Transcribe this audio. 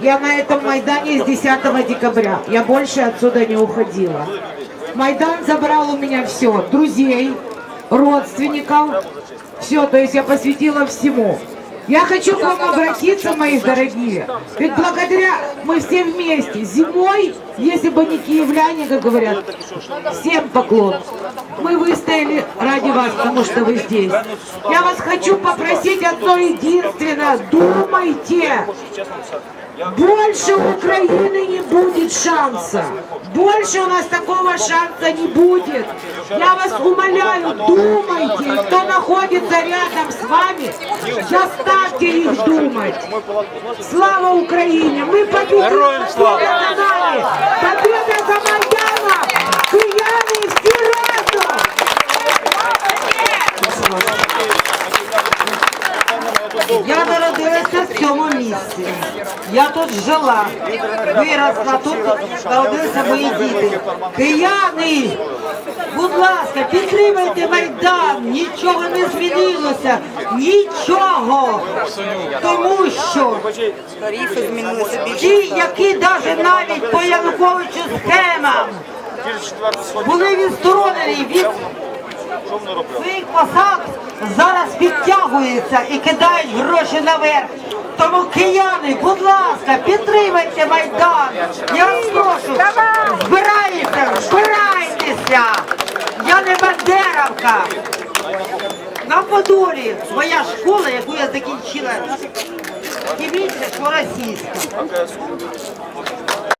Я на этом Майдане с 10 декабря. Я больше отсюда не уходила. Майдан забрал у меня все. Друзей, родственников. Все, то есть я посвятила всему. Я хочу к вам обратиться, мои дорогие. Ведь благодаря мы все вместе. Зимой, если бы не киевляне, как говорят, всем поклон. Мы выстояли ради вас, потому что вы здесь. Я вас хочу попросить одно единственное. Думайте. Больше у Украины не будет шанса. Больше у нас такого шанса не будет. Я вас умоляю, думайте, кто находится рядом с вами, заставьте их думать. Слава Украине! Мы победим! Слава! Я народилася в цьому місці. Я тут жила, виросла тут, народилися мої діти. Кияни, будь ласка, підтримайте Майдан, нічого не змінилося, нічого. Тому що ті, які навіть навіть по Януковичу схемам були відсторонені від своїх посад, зараз підтягуються і кидають гроші наверх. Тому кияни, будь ласка, підтримайте Майдан. Я вас прошу, збирайтеся, збирайтеся. Я не бандеровка. На Подолі моя школа, яку я закінчила, дивіться, що російська.